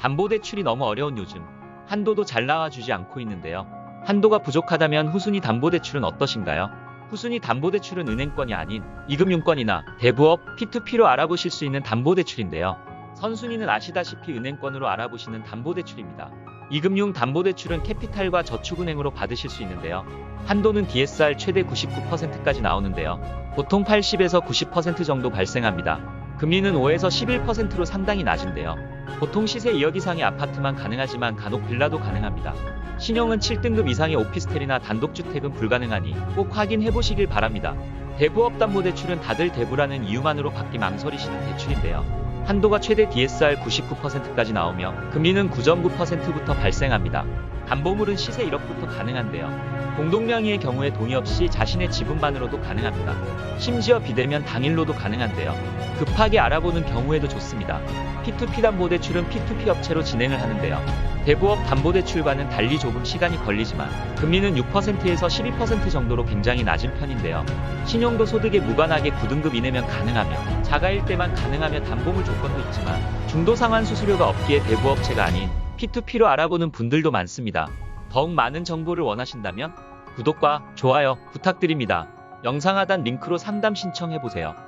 담보대출이 너무 어려운 요즘 한도도 잘 나와주지 않고 있는데요. 한도가 부족하다면 후순위 담보대출은 어떠신가요? 후순위 담보대출은 은행권이 아닌 이금융권이나 대부업, P2P로 알아보실 수 있는 담보대출인데요. 선순위는 아시다시피 은행권으로 알아보시는 담보대출입니다. 이금융 담보대출은 캐피탈과 저축은행으로 받으실 수 있는데요. 한도는 DSR 최대 99%까지 나오는데요. 보통 80에서 90% 정도 발생합니다. 금리는 5에서 11%로 상당히 낮은데요. 보통 시세 2억 이상의 아파트만 가능하지만 간혹 빌라도 가능합니다. 신용은 7등급 이상의 오피스텔이나 단독주택은 불가능하니 꼭 확인해 보시길 바랍니다. 대부업 담보 대출은 다들 대부라는 이유만으로 받기 망설이시는 대출인데요. 한도가 최대 DSR 99%까지 나오며 금리는 9.9%부터 발생합니다. 담보물은 시세 1억부터 가능한데요. 공동명의의 경우에 동의 없이 자신의 지분만으로도 가능합니다. 심지어 비대면 당일로도 가능한데요. 급하게 알아보는 경우에도 좋습니다. P2P 담보대출은 P2P 업체로 진행을 하는데요. 대부업 담보대출과는 달리 조금 시간이 걸리지만 금리는 6%에서 12% 정도로 굉장히 낮은 편인데요. 신용도 소득에 무관하게 9등급 이내면 가능하며 자가일 때만 가능하며 담보물 조건도 있지만 중도 상환 수수료가 없기에 대부업체가 아닌 P2P로 알아보는 분들도 많습니다. 더욱 많은 정보를 원하신다면 구독과 좋아요 부탁드립니다. 영상 하단 링크로 상담 신청해보세요.